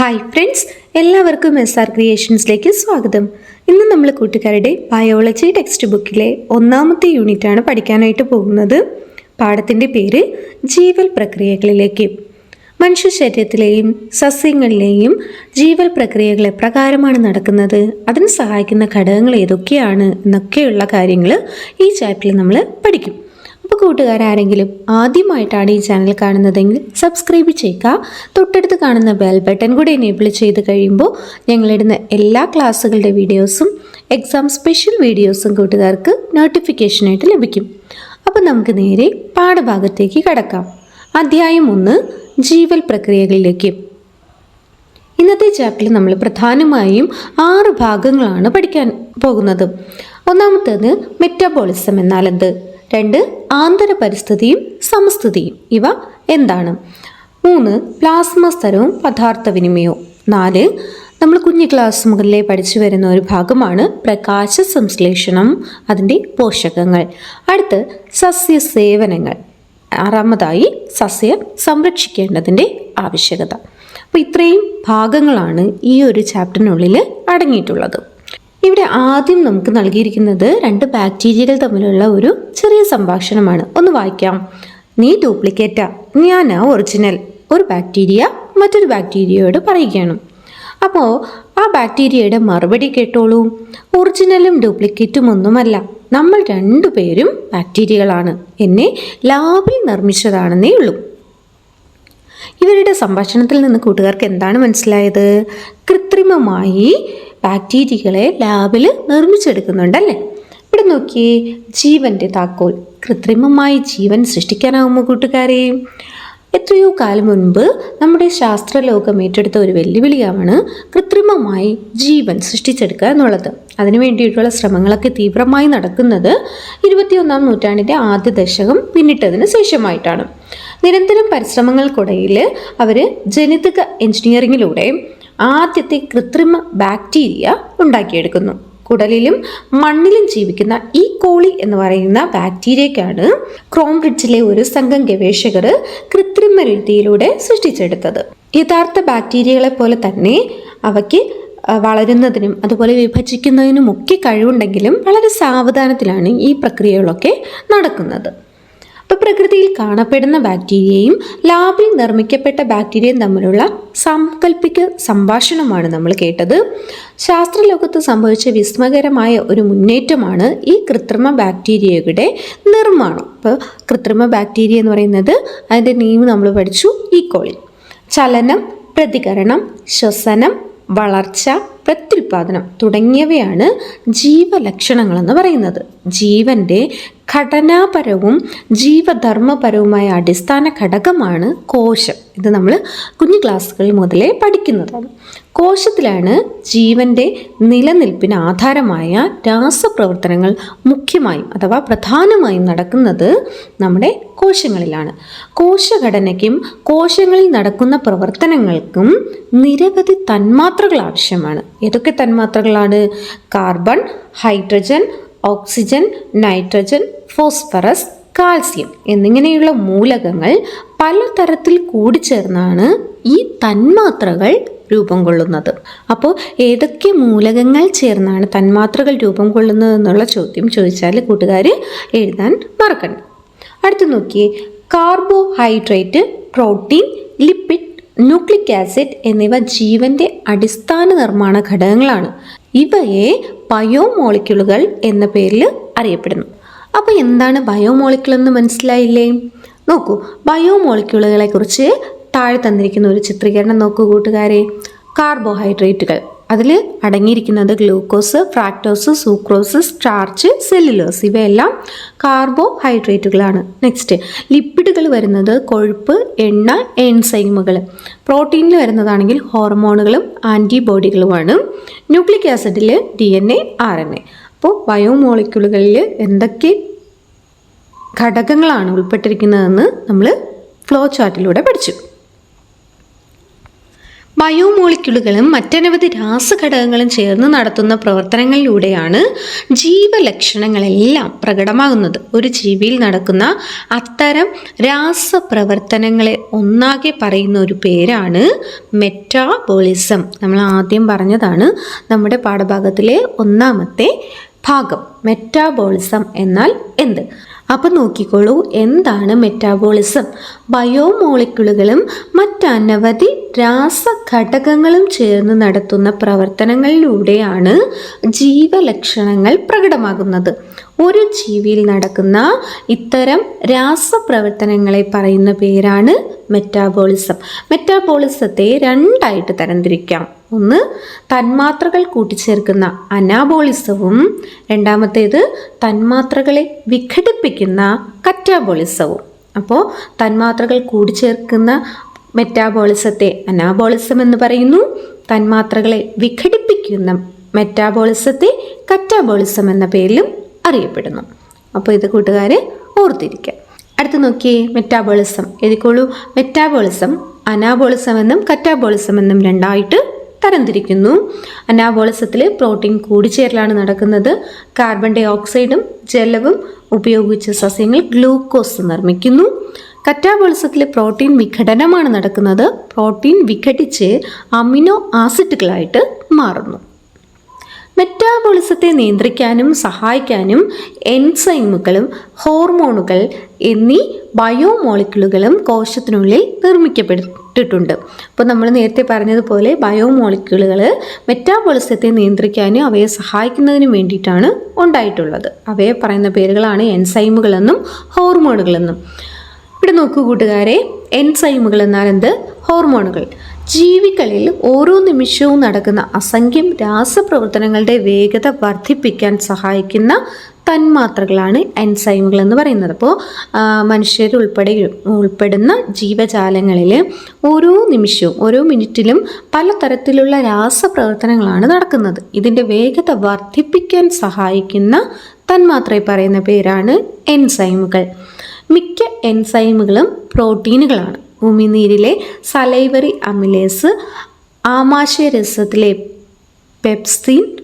Hi friends എല്ലാവർക്കും S R ക്രിയേഷൻസിലേക്ക് സ്വാഗതം. ഇന്ന് നമ്മൾ കൂട്ടുകാരുടെ ബയോളജി ടെക്സ്റ്റ് ബുക്കിലെ ഒന്നാമത്തെ യൂണിറ്റാണ് പഠിക്കാനായിട്ട് പോകുന്നത്. പാഠത്തിന്റെ പേര് ജീവൽ പ്രക്രിയകളിലേക്ക്. മനുഷ്യ ശരീരത്തിലെയും സസ്യങ്ങളിലെയും ജീവൽ പ്രക്രിയകൾ എപ്രകാരമാണ് നടക്കുന്നത്. അതിന് സഹായിക്കുന്ന ഘടകങ്ങൾ ഏതൊക്കെയാണ് എന്നൊക്കെയുള്ള കാര്യങ്ങൾ ഈ ചാപ്റ്ററിൽ നമ്മൾ പഠിക്കും. അപ്പോൾ കൂട്ടുകാരാരെങ്കിലും ആദ്യമായിട്ടാണ് ഈ ചാനൽ കാണുന്നതെങ്കിൽ സബ്സ്ക്രൈബ് ചെയ്യുക. തൊട്ടടുത്ത് കാണുന്ന ബെൽ ബട്ടൺ കൂടി എനേബിൾ ചെയ്ത് കഴിയുമ്പോൾ ഞങ്ങളിടുന്ന എല്ലാ ക്ലാസ്സുകളുടെ വീഡിയോസും എക്സാം സ്പെഷ്യൽ വീഡിയോസും കൂട്ടുകാർക്ക് നോട്ടിഫിക്കേഷനായിട്ട് ലഭിക്കും. അപ്പോൾ നമുക്ക് നേരെ പാഠഭാഗത്തേക്ക് കടക്കാം. അധ്യായം ഒന്ന് ജീവൽ പ്രക്രിയകളിലേക്ക്. ഇന്നത്തെ ചാപ്റ്ററിൽ നമ്മൾ പ്രധാനമായും ആറ് ഭാഗങ്ങളാണ് പഠിക്കാൻ പോകുന്നത്. ഒന്നാമത്തേത് മെറ്റാബോളിസം എന്നാൽ എന്ത് രണ്ട് ആന്തര പരിസ്ഥിതിയും സമസ്ഥിതിയും. ഇവ എന്താണ്? മൂന്ന് പ്ലാസ്മ സ്ഥലവും പദാർത്ഥ വിനിമയവും നാല് നമ്മൾ കുഞ്ഞു ക്ലാസ് മുകളിലെ പഠിച്ചു വരുന്ന ഒരു ഭാഗമാണ് പ്രകാശ സംശ്ലേഷണം അതിന്റെ പോഷകങ്ങൾ. അടുത്ത് സസ്യ സേവനങ്ങൾ. ആറാമതായി സസ്യം സംരക്ഷിക്കേണ്ടതിന്റെ ആവശ്യകത. അപ്പോൾ ഇത്രയും ഭാഗങ്ങളാണ് ഈ ഒരു ചാപ്റ്ററിനുള്ളിൽ അടങ്ങിയിട്ടുള്ളത്. ഇവിടെ ആദ്യം നമുക്ക് നൽകിയിരിക്കുന്നത് രണ്ട് ബാക്ടീരിയകൾ തമ്മിലുള്ള ഒരു ചെറിയ സംഭാഷണമാണ്. ഒന്ന് വായിക്കാം. നീ ഡ്യൂപ്ലിക്കേറ്റാ ഞാൻ ഒറിജിനൽ ഒരു ബാക്ടീരിയ മറ്റൊരു ബാക്ടീരിയയോട് പറയുകയാണ്. അപ്പോൾ ആ ബാക്ടീരിയയുടെ മറുപടി കേട്ടോളൂ. ഒറിജിനലും ഡ്യൂപ്ലിക്കേറ്റും ഒന്നുമല്ല. നമ്മൾ രണ്ടുപേരും ബാക്ടീരിയകളാണ് എന്നെ ലാബിൽ നിർമ്മിച്ചതാണെന്നേ ഉള്ളൂ. ഇവരുടെ സംഭാഷണത്തിൽ നിന്ന് കൂട്ടുകാർക്ക് എന്താണ് മനസ്സിലായത്? കൃത്രിമമായി ബാക്ടീരിയകളെ ലാബിൽ നിർമ്മിച്ചെടുക്കുന്നുണ്ടല്ലേ? ഇവിടെ നോക്കിയേ ജീവന്റെ താക്കോൽ കൃത്രിമമായി ജീവൻ സൃഷ്ടിക്കാനാവുമോ കൂട്ടുകാരെ? എത്രയോ കാലം മുൻപ് നമ്മുടെ ശാസ്ത്രലോകം ഏറ്റെടുത്ത ഒരു വെല്ലുവിളിയാണ് കൃത്രിമമായി ജീവൻ സൃഷ്ടിച്ചെടുക്കുക എന്നുള്ളത്. അതിനു വേണ്ടിയിട്ടുള്ള ശ്രമങ്ങളൊക്കെ തീവ്രമായി നടക്കുന്നത് ഇരുപത്തിയൊന്നാം നൂറ്റാണ്ടിന്റെ ആദ്യ ദശകം പിന്നിട്ടതിന് ശേഷമായിട്ടാണ്. നിരന്തരം പരിശ്രമങ്ങൾക്കിടയിൽ അവർ ജനിതക എഞ്ചിനീയറിങ്ങിലൂടെ ആദ്യത്തെ കൃത്രിമ ബാക്ടീരിയ ഉണ്ടാക്കിയെടുക്കുന്നു. കുടലിലും മണ്ണിലും ജീവിക്കുന്ന ഈ കോളി എന്ന് പറയുന്ന ബാക്ടീരിയക്കാണ് ക്രോംബ്രിഡ്ജിലെ ഒരു സംഘം ഗവേഷകർ കൃത്രിമ രീതിയിലൂടെ സൃഷ്ടിച്ചെടുത്തത്. യഥാർത്ഥ ബാക്ടീരിയകളെ പോലെ തന്നെ അവയ്ക്ക് വളരുന്നതിനും അതുപോലെ വിഭജിക്കുന്നതിനും ഒക്കെ കഴിവുണ്ടെങ്കിലും വളരെ സാവധാനത്തിലാണ് ഈ പ്രക്രിയകളൊക്കെ നടക്കുന്നത്. പ്രകൃതിയിൽ കാണപ്പെടുന്ന ബാക്ടീരിയയും ലാബിൽ നിർമ്മിക്കപ്പെട്ട ബാക്ടീരിയയും തമ്മിലുള്ള സാങ്കല്പിക സംഭാഷണമാണ് നമ്മൾ കേട്ടത്. ശാസ്ത്രലോകത്ത് സംഭവിച്ച വിസ്മകരമായ ഒരു മുന്നേറ്റമാണ് ഈ കൃത്രിമ ബാക്ടീരിയയുടെ നിർമ്മാണം. അപ്പോൾ കൃത്രിമ ബാക്ടീരിയ എന്ന് പറയുന്നത് അതിന്റെ നെയിം നമ്മൾ പഠിച്ചു ഈക്കോളി ചലനം പ്രതികരണം ശ്വസനം വളർച്ച പ്രത്യുൽപാദനം തുടങ്ങിയവയാണ് ജീവലക്ഷണങ്ങളെന്ന് പറയുന്നത്. ജീവന്റെ ഘടനാപരവും ജീവധർമ്മപരവുമായ അടിസ്ഥാന ഘടകമാണ് കോശം. ഇത് നമ്മൾ കുഞ്ഞു ക്ലാസ്സുകളിൽ മുതലേ പഠിക്കുന്നതാണ്. കോശത്തിലാണ് ജീവന്റെ നിലനിൽപ്പിന് ആധാരമായ രാസപ്രവർത്തനങ്ങൾ മുഖ്യമായും അഥവാ പ്രധാനമായും നടക്കുന്നത് നമ്മുടെ കോശങ്ങളിലാണ്. കോശഘടനയ്ക്കും കോശങ്ങളിൽ നടക്കുന്ന പ്രവർത്തനങ്ങൾക്കും നിരവധി തന്മാത്രകൾ ആവശ്യമാണ്. ഏതൊക്കെ തന്മാത്രകളാണ്? Carbon hydrogen oxygen nitrogen phosphorus calcium എന്നിങ്ങനെയുള്ള മൂലകങ്ങൾ പലതരത്തിൽ കൂടിച്ചേർന്നാണ് ഈ തന്മാത്രകൾ രൂപം കൊള്ളുന്നത്. അപ്പോൾ ഏതൊക്കെ മൂലകങ്ങൾ ചേർന്നാണ് തന്മാത്രകൾ രൂപം കൊള്ളുന്നത് എന്നുള്ള ചോദ്യം ചോദിച്ചാൽ കൂട്ടുകാർ എഴുതാൻ മറക്കണ്ട. അടുത്ത് നോക്കിയേ carbohydrate protein lipid nucleic acid എന്നിവ ജീവന്റെ അടിസ്ഥാന നിർമ്മാണ ഘടകങ്ങളാണ്. ഇവയെ ബയോമോളിക്യൂളുകൾ എന്ന പേരിൽ അറിയപ്പെടുന്നു. അപ്പോൾ എന്താണ് ബയോമോളിക്യൂൾ എന്ന് മനസ്സിലായില്ലേ? നോക്കൂ ബയോമോളിക്യൂളുകളെ കുറിച്ച് താഴെ തന്നിരിക്കുന്ന ഒരു ചിത്രീകരണം നോക്കൂ കൂട്ടുകാരെ. കാർബോഹൈഡ്രേറ്റുകൾ അതിൽ അടങ്ങിയിരിക്കുന്നത് glucose fructose sucrose starch cellulose ഇവയെല്ലാം കാർബോഹൈഡ്രേറ്റുകളാണ് നെക്സ്റ്റ് ലിപ്പിഡുകൾ വരുന്നത് കൊഴുപ്പ് എണ്ണ എൻസൈമുകൾ പ്രോട്ടീനിൽ വരുന്നതാണെങ്കിൽ ഹോർമോണുകളും ആന്റിബോഡികളുമാണ് nucleic ആസിഡിൽ D N A R N A അപ്പോൾ ബയോമോളിക്യൂളുകളിൽ എന്തൊക്കെ ഘടകങ്ങളാണ് ഉൾപ്പെട്ടിരിക്കുന്നതെന്ന് നമ്മൾ ഫ്ലോ ചാർട്ടിലൂടെ പഠിച്ചു. ബയോമോളിക്യൂളുകളും മറ്റനവധി രാസഘടകങ്ങളും ചേർന്ന് നടത്തുന്ന പ്രവർത്തനങ്ങളിലൂടെയാണ് ജീവലക്ഷണങ്ങളെല്ലാം പ്രകടമാകുന്നത്. ഒരു ജീവിയിൽ നടക്കുന്ന അത്തരം രാസപ്രവർത്തനങ്ങളെ ഒന്നാകെ പറയുന്ന ഒരു പേരാണ് മെറ്റാബോളിസം. നമ്മൾ ആദ്യം പറഞ്ഞതാണ് നമ്മുടെ പാഠഭാഗത്തിലെ ഒന്നാമത്തെ ഭാഗം മെറ്റാബോളിസം എന്നാൽ എന്ത്? അപ്പം നോക്കിക്കോളൂ എന്താണ് മെറ്റാബോളിസം ബയോമോളിക്യൂളുകളും മറ്റനവധി രാസഘടകങ്ങളും ചേർന്ന് നടത്തുന്ന പ്രവർത്തനങ്ങളിലൂടെയാണ് ജീവലക്ഷണങ്ങൾ പ്രകടമാകുന്നത്. ഒരു ജീവിയിൽ നടക്കുന്ന ഇത്തരം രാസപ്രവർത്തനങ്ങളെ പറയുന്ന പേരാണ് മെറ്റാബോളിസം മെറ്റാബോളിസത്തെ രണ്ടായിട്ട് തരംതിരിക്കാം. ഒന്ന് തന്മാത്രകൾ കൂട്ടിച്ചേർക്കുന്ന അനാബോളിസവും രണ്ടാമത്തേത് തന്മാത്രകളെ വിഘടിപ്പിക്കുന്ന കറ്റാബോളിസവും. അപ്പോൾ തന്മാത്രകൾ കൂടിച്ചേർക്കുന്ന മെറ്റാബോളിസത്തെ അനാബോളിസം എന്ന് പറയുന്നു. തന്മാത്രകളെ വിഘടിപ്പിക്കുന്ന മെറ്റാബോളിസത്തെ കറ്റാബോളിസം എന്ന പേരിലും അറിയപ്പെടുന്നു. അപ്പോൾ ഇത് കൂട്ടുകാരെ ഓർത്തിരിക്കുക അടുത്ത് നോക്കിയേ മെറ്റാബോളിസം. എഴുതിക്കോളൂ. മെറ്റാബോളിസം അനാബോളിസം എന്നും കറ്റാബോളിസം എന്നും രണ്ടായിട്ട് തരംതിരിക്കുന്നു. അനാബോളിസത്തിൽ പ്രോട്ടീൻ കൂടിച്ചേരലാണ് നടക്കുന്നത്. കാർബൺ ഡൈ ഓക്സൈഡും ജലവും ഉപയോഗിച്ച് സസ്യങ്ങൾ ഗ്ലൂക്കോസ് നിർമ്മിക്കുന്നു. കറ്റാബോളിസത്തിൽ പ്രോട്ടീൻ വിഘടനമാണ് നടക്കുന്നത്. പ്രോട്ടീൻ വിഘടിച്ച് അമിനോ ആസിഡുകളായിട്ട് മാറുന്നു. മെറ്റാബോളിസത്തെ നിയന്ത്രിക്കാനും സഹായിക്കാനും എൻസൈമുകളും ഹോർമോണുകൾ എന്നീ ബയോമോളിക്യൂളുകളും കോശത്തിനുള്ളിൽ നിർമ്മിക്കപ്പെട്ടിട്ടുണ്ട്. അപ്പോൾ നമ്മൾ നേരത്തെ പറഞ്ഞതുപോലെ ബയോമോളിക്യൂളുകൾ മെറ്റാബോളിസത്തെ നിയന്ത്രിക്കാനും അവയെ സഹായിക്കുന്നതിനും വേണ്ടിയിട്ടാണ് ഉണ്ടായിട്ടുള്ളത്. അവയെ പറയുന്ന പേരുകളാണ് എൻസൈമുകളെന്നും ഹോർമോണുകളെന്നും. ഇവിടെ നോക്കൂ കൂട്ടുകാരെ എൻസൈമുകൾ എന്നാൽ എന്ത് ഹോർമോണുകൾ. ജീവികളിൽ ഓരോ നിമിഷവും നടക്കുന്ന അസംഖ്യം രാസപ്രവർത്തനങ്ങളുടെ വേഗത വർദ്ധിപ്പിക്കാൻ സഹായിക്കുന്ന തന്മാത്രകളാണ് എൻസൈമുകൾ എന്ന് പറയുന്നത്. അപ്പോൾ മനുഷ്യരുൾപ്പെടെ ഉൾപ്പെടുന്ന ജീവജാലങ്ങളിൽ ഓരോ നിമിഷവും ഓരോ മിനിറ്റിലും പലതരത്തിലുള്ള രാസപ്രവർത്തനങ്ങളാണ് നടക്കുന്നത്. ഇതിന്റെ വേഗത വർദ്ധിപ്പിക്കാൻ സഹായിക്കുന്ന തന്മാത്രയെ പറയുന്ന പേരാണ് എൻസൈമുകൾ. മിക്ക എൻസൈമുകളും പ്രോട്ടീനുകളാണ്. ഉമിനീരിലെ സലൈവറി അമിലേസ് ആമാശയരസത്തിലെ പെപ്സിൻ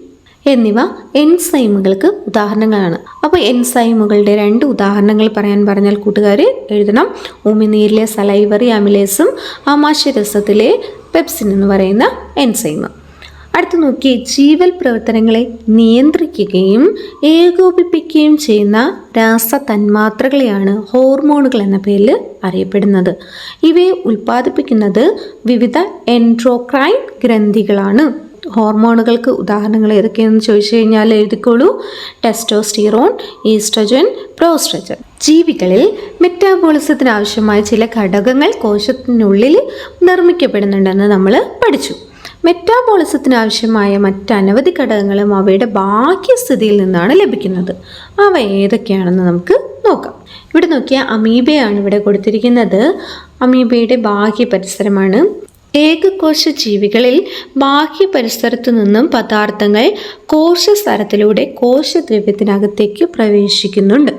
എന്നിവ എൻസൈമുകൾക്ക് ഉദാഹരണങ്ങളാണ്. അപ്പോൾ എൻസൈമുകളുടെ രണ്ട് ഉദാഹരണങ്ങൾ പറയാൻ പറഞ്ഞാൽ കൂട്ടുകാർ എഴുതണം. ഉമിനീരിലെ സലൈവറി അമിലേസും ആമാശയരസത്തിലെ പെപ്സിൻ എന്ന് പറയുന്ന എൻസൈമ്. അടുത്ത് നോക്കി ജീവൽ പ്രവർത്തനങ്ങളെ നിയന്ത്രിക്കുകയും ഏകോപിപ്പിക്കുകയും ചെയ്യുന്ന രാസ തന്മാത്രകളെയാണ് ഹോർമോണുകൾ എന്ന പേരിൽ അറിയപ്പെടുന്നത്. ഇവയെ ഉൽപ്പാദിപ്പിക്കുന്നത് വിവിധ എൻട്രോക്രൈൻ ഗ്രന്ഥികളാണ്. ഹോർമോണുകൾക്ക് ഉദാഹരണങ്ങൾ ഏതൊക്കെയെന്ന് ചോദിച്ചു കഴിഞ്ഞാൽ എഴുതിക്കോളൂ. ടെസ്റ്റോസ്റ്റിറോൺ ഈസ്ട്രജൻ പ്രോസ്ട്രജൻ. ജീവികളിൽ മെറ്റാബോളിസത്തിന് ആവശ്യമായ ചില ഘടകങ്ങൾ കോശത്തിനുള്ളിൽ നിർമ്മിക്കപ്പെടുന്നുണ്ടെന്ന് നമ്മൾ പഠിച്ചു. മെറ്റാബോളിസത്തിന് ആവശ്യമായ മറ്റനവധി ഘടകങ്ങളും അവയുടെ ബാഹ്യസ്ഥിതിയിൽ നിന്നാണ് ലഭിക്കുന്നത്. അവ ഏതൊക്കെയാണെന്ന് നമുക്ക് നോക്കാം. ഇവിടെ നോക്കിയാൽ അമീബയാണ് ഇവിടെ കൊടുത്തിരിക്കുന്നത്. അമീബയുടെ ബാഹ്യ പരിസരമാണ്. ഏകകോശ ജീവികളിൽ ബാഹ്യ പരിസരത്തു നിന്നും പദാർത്ഥങ്ങൾ കോശസ്തരത്തിലൂടെ കോശദ്രവ്യത്തിനകത്തേക്ക് പ്രവേശിക്കുന്നുണ്ട്.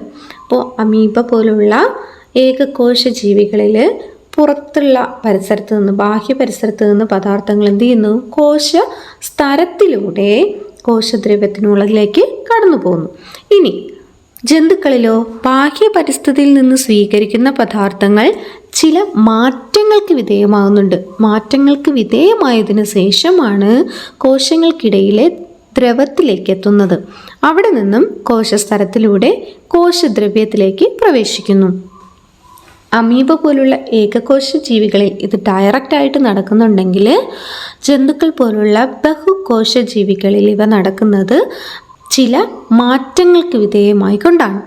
അപ്പോൾ അമീബ പോലുള്ള ഏകകോശ ജീവികളിൽ പുറത്തുള്ള പരിസരത്ത് നിന്ന് ബാഹ്യ പരിസരത്ത് നിന്ന് പദാർത്ഥങ്ങൾ എന്ത് ചെയ്യുന്നു? കോശ സ്ഥലത്തിലൂടെ കോശദ്രവ്യത്തിനുള്ളിലേക്ക് കടന്നു പോകുന്നു. ഇനി ജന്തുക്കളിലോ ബാഹ്യ പരിസ്ഥിതിയിൽ നിന്ന് സ്വീകരിക്കുന്ന പദാർത്ഥങ്ങൾ ചില മാറ്റങ്ങൾക്ക് വിധേയമാകുന്നുണ്ട്. മാറ്റങ്ങൾക്ക് വിധേയമായതിനു ശേഷമാണ് കോശങ്ങൾക്കിടയിലെ ദ്രവത്തിലേക്ക് എത്തുന്നത്. അവിടെ നിന്നും കോശസ്ഥലത്തിലൂടെ കോശദ്രവ്യത്തിലേക്ക് പ്രവേശിക്കുന്നു. അമീബ പോലുള്ള ഏകകോശ ജീവികളിൽ ഇത് ഡയറക്റ്റ് ആയിട്ട് നടക്കുന്നുണ്ടെങ്കിൽ ജന്തുക്കൾ പോലുള്ള ബഹുകോശ ജീവികളിൽ ഇവ നടക്കുന്നത് ചില മാറ്റങ്ങൾക്ക് വിധേയമായി കൊണ്ടാണ്.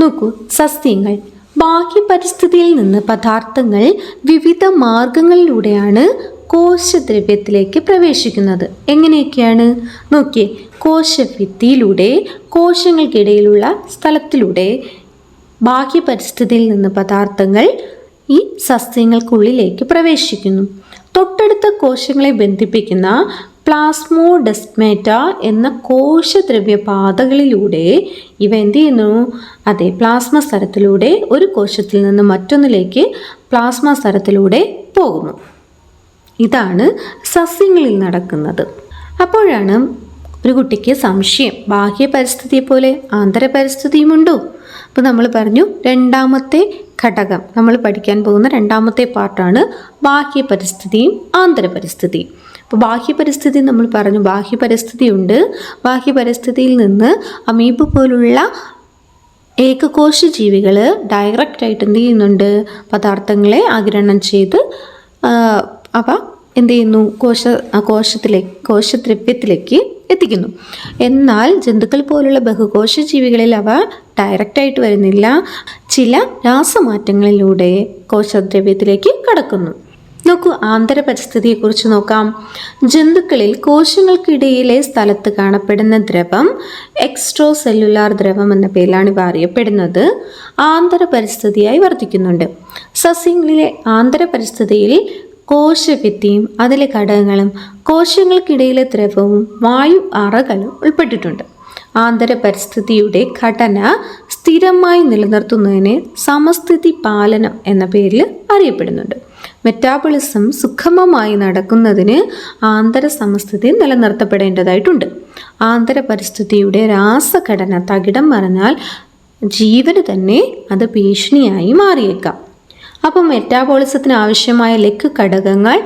നോക്കൂ സസ്യങ്ങൾ. ബാഹ്യ പരിസ്ഥിതിയിൽ നിന്ന് പദാർത്ഥങ്ങൾ വിവിധ മാർഗങ്ങളിലൂടെയാണ് കോശദ്രവ്യത്തിലേക്ക് പ്രവേശിക്കുന്നത്. എങ്ങനെയൊക്കെയാണ്? നോക്കിയേ കോശഭിത്തിയിലൂടെ കോശങ്ങൾക്കിടയിലുള്ള സ്ഥലത്തിലൂടെ ബാഹ്യ പരിസ്ഥിതിയിൽ നിന്ന് പദാർത്ഥങ്ങൾ ഈ സസ്യങ്ങൾക്കുള്ളിലേക്ക് പ്രവേശിക്കുന്നു. തൊട്ടടുത്ത കോശങ്ങളെ ബന്ധിപ്പിക്കുന്ന പ്ലാസ്മോഡെസ്മേറ്റ എന്ന കോശദ്രവ്യ പാതകളിലൂടെ ഇവ എന്ത് ചെയ്യുന്നു? അതെ പ്ലാസ്മ സ്ഥലത്തിലൂടെ ഒരു കോശത്തിൽ നിന്ന് മറ്റൊന്നിലേക്ക് പ്ലാസ്മ സ്ഥലത്തിലൂടെ പോകുന്നു. ഇതാണ് സസ്യങ്ങളിൽ നടക്കുന്നത്. അപ്പോഴാണ് ഒരു കുട്ടിക്ക് സംശയം. ബാഹ്യ പരിസ്ഥിതിയെ പോലെ ആന്തര പരിസ്ഥിതിയുമുണ്ടോ? അപ്പോൾ നമ്മൾ പറഞ്ഞു രണ്ടാമത്തെ ഘടകം. നമ്മൾ പഠിക്കാൻ പോകുന്ന രണ്ടാമത്തെ പാർട്ടാണ് ബാഹ്യ പരിസ്ഥിതിയും ആന്തര പരിസ്ഥിതിയും. അപ്പോൾ ബാഹ്യ പരിസ്ഥിതി നമ്മൾ പറഞ്ഞു. ബാഹ്യ പരിസ്ഥിതി ഉണ്ട്. ബാഹ്യ പരിസ്ഥിതിയിൽ നിന്ന് അമീബ് പോലുള്ള ഏകകോശ ജീവികൾ ഡയറക്റ്റായിട്ട് എന്ത് ചെയ്യുന്നുണ്ട്? പദാർത്ഥങ്ങളെ ആഗിരണം ചെയ്ത് അവ എന്ത് ചെയ്യുന്നു? കോശ കോശത്തിലേക്ക് കോശദ്രവ്യത്തിലേക്ക് എത്തിക്കുന്നു. എന്നാൽ ജന്തുക്കൾ പോലുള്ള ബഹുകോശ ജീവികളിൽ അവ ഡയറക്റ്റായിട്ട് വരുന്നില്ല. ചില രാസമാറ്റങ്ങളിലൂടെ കോശദ്രവ്യത്തിലേക്ക് കടക്കുന്നു. നോക്കൂ ആന്തര പരിസ്ഥിതിയെക്കുറിച്ച് നോക്കാം. ജന്തുക്കളിൽ കോശങ്ങൾക്കിടയിലെ സ്ഥലത്ത് കാണപ്പെടുന്ന ദ്രവം എക്സ്ട്രോ സെല്ലുലാർ ദ്രവം എന്ന പേരിലാണ് ഇവ അറിയപ്പെടുന്നത്. ആന്തര പരിസ്ഥിതിയായി വർദ്ധിക്കുന്നുണ്ട് സസ്യങ്ങളിലെ ആന്തര പരിസ്ഥിതിയിൽ കോശഭിത്തിയും അതിലെ ഘടകങ്ങളും കോശങ്ങൾക്കിടയിലെ ദ്രവവും വായു അറകളും ഉൾപ്പെട്ടിട്ടുണ്ട്. ആന്തര പരിസ്ഥിതിയുടെ ഘടന സ്ഥിരമായി നിലനിർത്തുന്നതിനെ സമസ്ഥിതി പാലനം എന്ന പേരിൽ അറിയപ്പെടുന്നുണ്ട്. മെറ്റാബോളിസം സുഖമമായി നടക്കുന്നതിന് ആന്തര സമസ്ഥിതി നിലനിർത്തപ്പെടേണ്ടതായിട്ടുണ്ട്. ആന്തര പരിസ്ഥിതിയുടെ രാസഘടന തകിടം മറിഞ്ഞാൽ ജീവന് തന്നെ അത് ഭീഷണിയായി മാറിയേക്കാം. അപ്പോൾ മെറ്റാബോളിസത്തിന് ആവശ്യമായ ലഘു ഘടകങ്ങൾ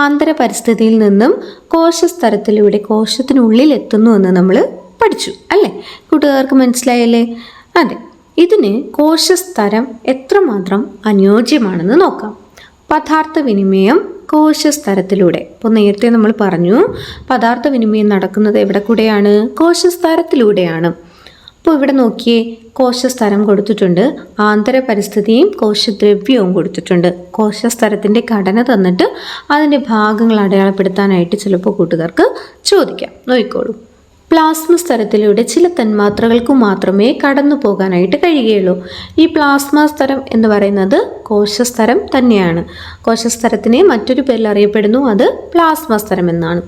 ആന്തര പരിസ്ഥിതിയിൽ നിന്നും കോശസ്തരത്തിലൂടെ കോശത്തിനുള്ളിൽ എത്തുന്നു എന്ന് നമ്മൾ പഠിച്ചു അല്ലേ? കൂട്ടുകാർക്ക് മനസ്സിലായല്ലേ? അതെ ഇതിന് കോശസ്തരം എത്രമാത്രം അനുയോജ്യമാണെന്ന് നോക്കാം. പദാർത്ഥ വിനിമയം കോശസ്തരത്തിലൂടെ ഇപ്പോൾ നേരത്തെ നമ്മൾ പറഞ്ഞു പദാർത്ഥ വിനിമയം നടക്കുന്നത് എവിടെ കൂടെയാണ്? കോശസ്തരത്തിലൂടെയാണ് അപ്പോൾ ഇവിടെ നോക്കിയേ കോശസ്തരം കൊടുത്തിട്ടുണ്ട്. ആന്തര പരിസ്ഥിതിയും കോശദ്രവ്യവും കൊടുത്തിട്ടുണ്ട്. കോശസ്തരത്തിന്റെ ഘടന തന്നിട്ട് അതിന്റെ ഭാഗങ്ങൾ അടയാളപ്പെടുത്താനായിട്ട് ചിലപ്പോൾ കൂട്ടുകാർക്ക് ചോദിക്കാം. നോക്കിക്കോളൂ. പ്ലാസ്മ സ്തരത്തിലൂടെ ചില തന്മാത്രകൾക്ക് മാത്രമേ കടന്നു പോകാനായിട്ട് കഴിയുകയുള്ളൂ. ഈ പ്ലാസ്മ സ്തരം എന്ന് പറയുന്നത് കോശസ്തരം തന്നെയാണ്. കോശസ്തരത്തിനെ മറ്റൊരു പേരിൽ അറിയപ്പെടുന്നു അത് പ്ലാസ്മ സ്തരം എന്നാണ്.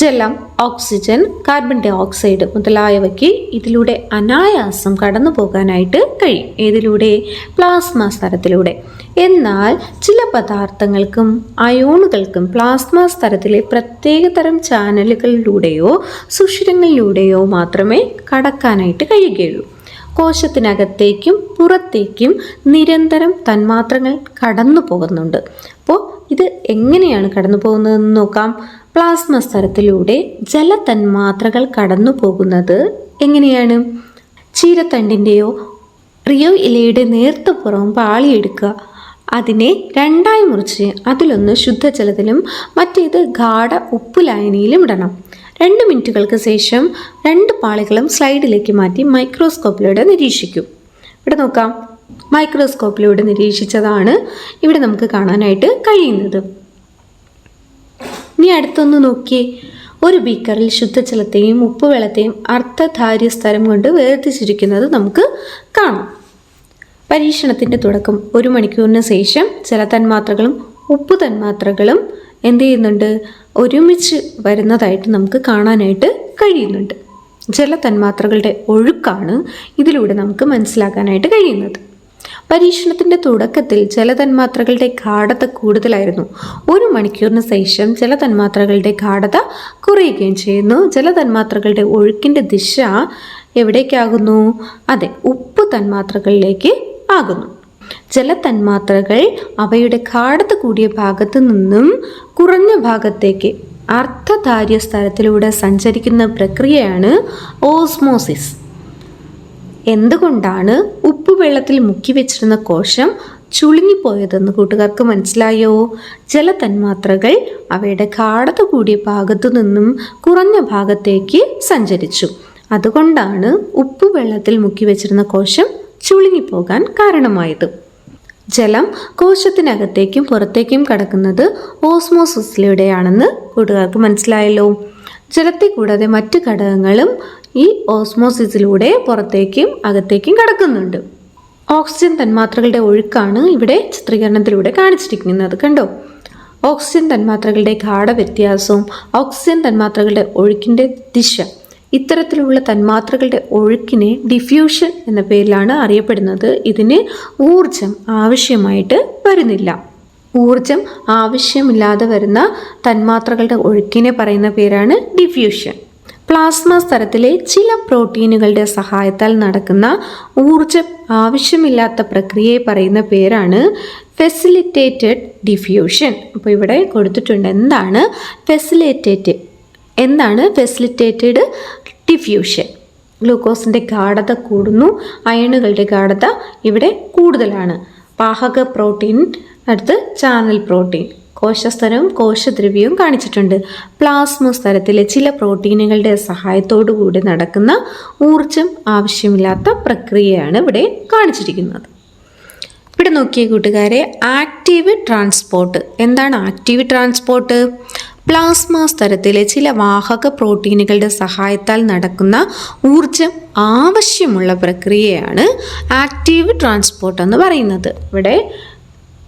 ജലം ഓക്സിജൻ കാർബൺ ഡൈ ഓക്സൈഡ് മുതലായവയ്ക്ക് ഇതിലൂടെ അനായാസം കടന്നു പോകാനായിട്ട് കഴിയും. ഏതിലൂടെ? പ്ലാസ്മ സ്തരത്തിലൂടെ. എന്നാൽ ചില പദാർത്ഥങ്ങൾക്കും അയോണുകൾക്കും പ്ലാസ്മ സ്തരത്തിലെ പ്രത്യേകതരം ചാനലുകളിലൂടെയോ സുഷിരങ്ങളിലൂടെയോ മാത്രമേ കടക്കാനായിട്ട് കഴിയുകയുള്ളൂ. കോശത്തിനകത്തേക്കും പുറത്തേക്കും നിരന്തരം തന്മാത്രങ്ങൾ കടന്നു പോകുന്നുണ്ട്. അപ്പോൾ ഇത് എങ്ങനെയാണ് കടന്നു പോകുന്നതെന്ന് നോക്കാം. പ്ലാസ്മ സ്തരത്തിലൂടെ ജലതന്മാത്രകൾ കടന്നു പോകുന്നത് എങ്ങനെയാണ്? ചീരത്തണ്ടിന്റെയോ റിയോ ഇലയുടെ നേർത്ത പുറവും പാളിയെടുക്കുക. അതിനെ രണ്ടായി മുറിച്ച് അതിലൊന്ന് ശുദ്ധജലത്തിലും മറ്റേത് ഗാഢ ഉപ്പ് ലായനിയിലും ഇടണം. രണ്ട് മിനിറ്റുകൾക്ക് ശേഷം രണ്ട് പാളികളും സ്ലൈഡിലേക്ക് മാറ്റി മൈക്രോസ്കോപ്പിലൂടെ നിരീക്ഷിക്കും. ഇവിടെ നോക്കാം. മൈക്രോസ്കോപ്പിലൂടെ നിരീക്ഷിച്ചതാണ് ഇവിടെ നമുക്ക് കാണാനായിട്ട് കഴിയുന്നത്. ഇനി അടുത്തൊന്ന് നോക്കിയേ. ഒരു ബീക്കറിൽ ശുദ്ധജലത്തെയും ഉപ്പുവെള്ളത്തെയും അർത്ഥധാര്യ സ്ഥലം കൊണ്ട് വേർതിരിച്ചിരിക്കുന്നത് നമുക്ക് കാണാം. പരീക്ഷണത്തിന്റെ തുടക്കം ഒരു മണിക്കൂറിന് ശേഷം ജലതന്മാത്രകളും ഉപ്പ് തന്മാത്രകളും എന്ത് ചെയ്യുന്നുണ്ട്? ഒരുമിച്ച് വരുന്നതായിട്ട് നമുക്ക് കാണാനായിട്ട് കഴിയുന്നുണ്ട്. ജലതന്മാത്രകളുടെ ഒഴുക്കാണ് ഇതിലൂടെ നമുക്ക് മനസ്സിലാക്കാനായിട്ട് കഴിയുന്നത്. പരീക്ഷണത്തിന്റെ തുടക്കത്തിൽ ജലതന്മാത്രകളുടെ ഗാഠത കൂടുതലായിരുന്നു. ഒരു മണിക്കൂറിന് ശേഷം ജലതന്മാത്രകളുടെ ഗാഠത കുറയുകയും ചെയ്യുന്നു. ജലതന്മാത്രകളുടെ ഒഴുക്കിന്റെ ദിശ എവിടേക്കാകുന്നു? അതെ ഉപ്പ് തന്മാത്രകളിലേക്ക് ആകുന്നു. ജലതന്മാത്രകൾ അവയുടെ കാടത്ത് കൂടിയ ഭാഗത്തു നിന്നും കുറഞ്ഞ ഭാഗത്തേക്ക് അർദ്ധധാര്യ സ്ഥലത്തിലൂടെ സഞ്ചരിക്കുന്ന പ്രക്രിയയാണ് ഓസ്മോസിസ്. എന്തുകൊണ്ടാണ് ഉപ്പുവെള്ളത്തിൽ മുക്കി വെച്ചിരുന്ന കോശം ചുളുങ്ങിപ്പോയതെന്ന് കൂട്ടുകാർക്ക് മനസ്സിലായോ? ജലതന്മാത്രകൾ അവയുടെ കാടത്ത് കൂടിയ ഭാഗത്തു നിന്നും കുറഞ്ഞ ഭാഗത്തേക്ക് സഞ്ചരിച്ചു. അതുകൊണ്ടാണ് ഉപ്പുവെള്ളത്തിൽ മുക്കി വെച്ചിരുന്ന കോശം ചുളുങ്ങിപ്പോകാൻ കാരണമായത്. ജലം കോശത്തിനകത്തേക്കും പുറത്തേക്കും കടക്കുന്നത് ഓസ്മോസിസിലൂടെയാണെന്ന് കൂട്ടുകാർക്ക് മനസ്സിലായല്ലോ. ജലത്തെ കൂടാതെ മറ്റു ഘടകങ്ങളും ഈ ഓസ്മോസിസിലൂടെ പുറത്തേക്കും അകത്തേക്കും കടക്കുന്നുണ്ട്. ഓക്സിജൻ തന്മാത്രകളുടെ ഒഴുക്കാണ് ഇവിടെ ചിത്രീകരണത്തിലൂടെ കാണിച്ചിരിക്കുന്നത്. കണ്ടോ? ഓക്സിജൻ തന്മാത്രകളുടെ ഗാഠ വ്യത്യാസവും ഓക്സിജൻ തന്മാത്രകളുടെ ഒഴുക്കിന്റെ ദിശ ഇത്തരത്തിലുള്ള തന്മാത്രകളുടെ ഒഴുക്കിനെ ഡിഫ്യൂഷൻ എന്ന പേരിലാണ് അറിയപ്പെടുന്നത്. ഇതിന് ഊർജം ആവശ്യമായിട്ട് വരുന്നില്ല. ഊർജം ആവശ്യമില്ലാതെ വരുന്ന തന്മാത്രകളുടെ ഒഴുക്കിനെ പറയുന്ന പേരാണ് ഡിഫ്യൂഷൻ പ്ലാസ്മ സ്തരത്തിലെ ചില പ്രോട്ടീനുകളുടെ സഹായത്താൽ നടക്കുന്ന ഊർജം ആവശ്യമില്ലാത്ത പ്രക്രിയയെ പറയുന്ന പേരാണ് ഫെസിലിറ്റേറ്റഡ് ഡിഫ്യൂഷൻ അപ്പോൾ ഇവിടെ കൊടുത്തിട്ടുണ്ട്. എന്താണ് ഫെസിലിറ്റേറ്റ് എന്താണ് ഫെസിലിറ്റേറ്റഡ് ഡിഫ്യൂഷൻ ഗ്ലൂക്കോസിന്റെ ഗാഠത കൂടുന്നു അയണുകളുടെ ഗാഠത ഇവിടെ കൂടുതലാണ്. പാഹക പ്രോട്ടീൻ അടുത്ത് ചാനൽ പ്രോട്ടീൻ. കോശസ്തരവും കോശദ്രവ്യവും കാണിച്ചിട്ടുണ്ട്. പ്ലാസ്മ സ്തരത്തിലെ ചില പ്രോട്ടീനുകളുടെ സഹായത്തോടു കൂടി നടക്കുന്ന ഊർജം ആവശ്യമില്ലാത്ത പ്രക്രിയയാണ് ഇവിടെ കാണിച്ചിരിക്കുന്നത്. ഇവിടെ നോക്കിയ കൂട്ടുകാരെ ആക്റ്റീവ് ട്രാൻസ്പോർട്ട്. എന്താണ് ആക്റ്റീവ് ട്രാൻസ്പോർട്ട്? പ്ലാസ്മ സ്തരത്തിലെ ചില വാഹക പ്രോട്ടീനുകളുടെ സഹായത്താൽ നടക്കുന്ന ഊർജം ആവശ്യമുള്ള പ്രക്രിയയാണ് ആക്റ്റീവ് ട്രാൻസ്പോർട്ട് എന്ന് പറയുന്നത്. ഇവിടെ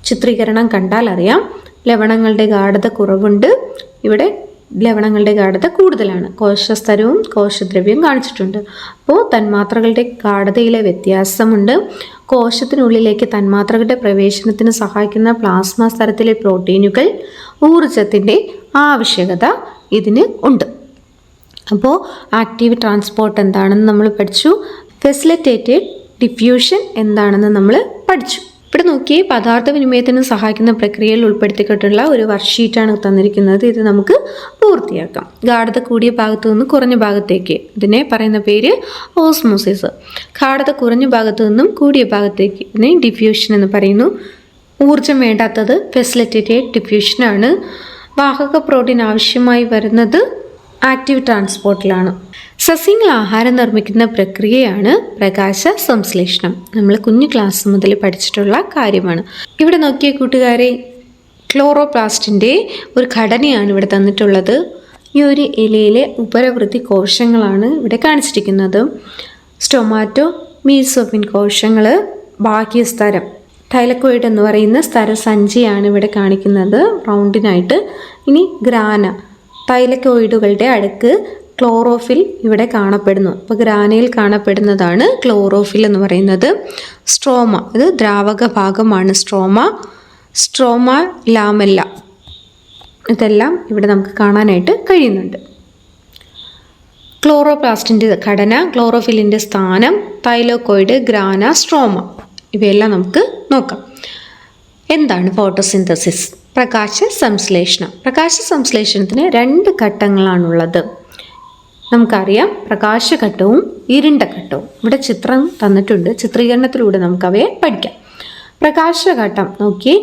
ചിത്രീകരണം കണ്ടാൽ അറിയാം. ലവണങ്ങളുടെ ഗാഠത കുറവുണ്ട്. ഇവിടെ ലവണങ്ങളുടെ ഗാഠത കൂടുതലാണ്. കോശസ്തരവും കോശദ്രവ്യവും കാണിച്ചിട്ടുണ്ട്. അപ്പോൾ തന്മാത്രകളുടെ ഗാഠതയിലെ വ്യത്യാസമുണ്ട്. കോശത്തിനുള്ളിലേക്ക് തന്മാത്രകളുടെ പ്രവേശനത്തിന് സഹായിക്കുന്ന പ്ലാസ്മ സ്തരത്തിലെ പ്രോട്ടീനുകൾ ഊർജത്തിന്റെ ആവശ്യകത ഇതിന് ഉണ്ട്. അപ്പോൾ ആക്റ്റീവ് ട്രാൻസ്പോർട്ട് എന്താണെന്ന് നമ്മൾ പഠിച്ചു. ഫെസിലിറ്റേറ്റഡ് ഡിഫ്യൂഷൻ എന്താണെന്ന് നമ്മൾ പഠിച്ചു. ഇവിടെ നോക്കി പദാർത്ഥ വിനിമയത്തിന് സഹായിക്കുന്ന പ്രക്രിയയിൽ ഉൾപ്പെടുത്തിക്കൊണ്ടുള്ള ഒരു വർക്ക്ഷീറ്റാണ് തന്നിരിക്കുന്നത്. ഇത് നമുക്ക് പൂർത്തിയാക്കാം. ഗാഠത കൂടിയ ഭാഗത്തു നിന്ന് കുറഞ്ഞ ഭാഗത്തേക്ക്. ഇതിനെ പറയുന്ന പേര് ഓസ്മോസിസ്. ഗാഠത കുറഞ്ഞ ഭാഗത്തു നിന്നും കൂടിയ ഭാഗത്തേക്ക്. ഇതിനെ ഡിഫ്യൂഷൻ എന്ന് പറയുന്നു. ഊർജം വേണ്ടാത്തത് ഫെസിലിറ്റേറ്റഡ് ഡിഫ്യൂഷനാണ് വാഹക പ്രോട്ടീൻ ആവശ്യമായി വരുന്നത് ആക്റ്റീവ് ട്രാൻസ്പോർട്ടിലാണ് സസ്യങ്ങൾ ആഹാരം നിർമ്മിക്കുന്ന പ്രക്രിയയാണ് പ്രകാശ സംശ്ലേഷണം. നമ്മൾ കുഞ്ഞു ക്ലാസ് മുതൽ പഠിച്ചിട്ടുള്ള കാര്യമാണ്. ഇവിടെ നോക്കിയ കൂട്ടുകാരെ ക്ലോറോപ്ലാസ്റ്റിന്റെ ഒരു ഘടനയാണ് ഇവിടെ തന്നിട്ടുള്ളത്. ഈ ഒരു ഇലയിലെ ഉപരവൃത്തി കോശങ്ങളാണ് ഇവിടെ കാണിച്ചിരിക്കുന്നത്. സ്റ്റൊമാറ്റോ മീസോഫിൻ കോശങ്ങൾ ബാഹ്യസ്തരം തൈലക്കോയിഡ് എന്ന് പറയുന്ന സ്തരസഞ്ചിയാണ് ഇവിടെ കാണിക്കുന്നത്. റൗണ്ടിനായിട്ട് ഇനി ഗ്രാന തൈലക്കോയിഡുകളുടെ അടുക്ക് ക്ലോറോഫിൽ ഇവിടെ കാണപ്പെടുന്നു. അപ്പോൾ ഗ്രാനയിൽ കാണപ്പെടുന്നതാണ് ക്ലോറോഫിൽ എന്ന് പറയുന്നത്. സ്ട്രോമ ഇത് ദ്രാവക ഭാഗമാണ് സ്ട്രോമ. Stroma lamella. ഇതെല്ലാം ഇവിടെ നമുക്ക് കാണാനായിട്ട് കഴിയുന്നുണ്ട്. ക്ലോറോപ്ലാസ്റ്റിന്റെ ഘടന ക്ലോറോഫിലിന്റെ സ്ഥാനം തൈലോക്കോയിഡ് ഗ്രാന സ്ട്രോമ. ഇവയെല്ലാം നമുക്ക് നോക്കാം. എന്താണ് ഫോട്ടോസിന്തസിസ്? പ്രകാശ സംശ്ലേഷണം. പ്രകാശ സംശ്ലേഷണത്തിന് രണ്ട് ഘട്ടങ്ങളാണുള്ളത്. നമുക്കറിയാം പ്രകാശഘട്ടവും ഇരുണ്ട ഘട്ടവും ഇവിടെ ചിത്രം തന്നിട്ടുണ്ട്. ചിത്രീകരണത്തിലൂടെ നമുക്കവയെ പഠിക്കാം. പ്രകാശഘട്ടം നോക്കി.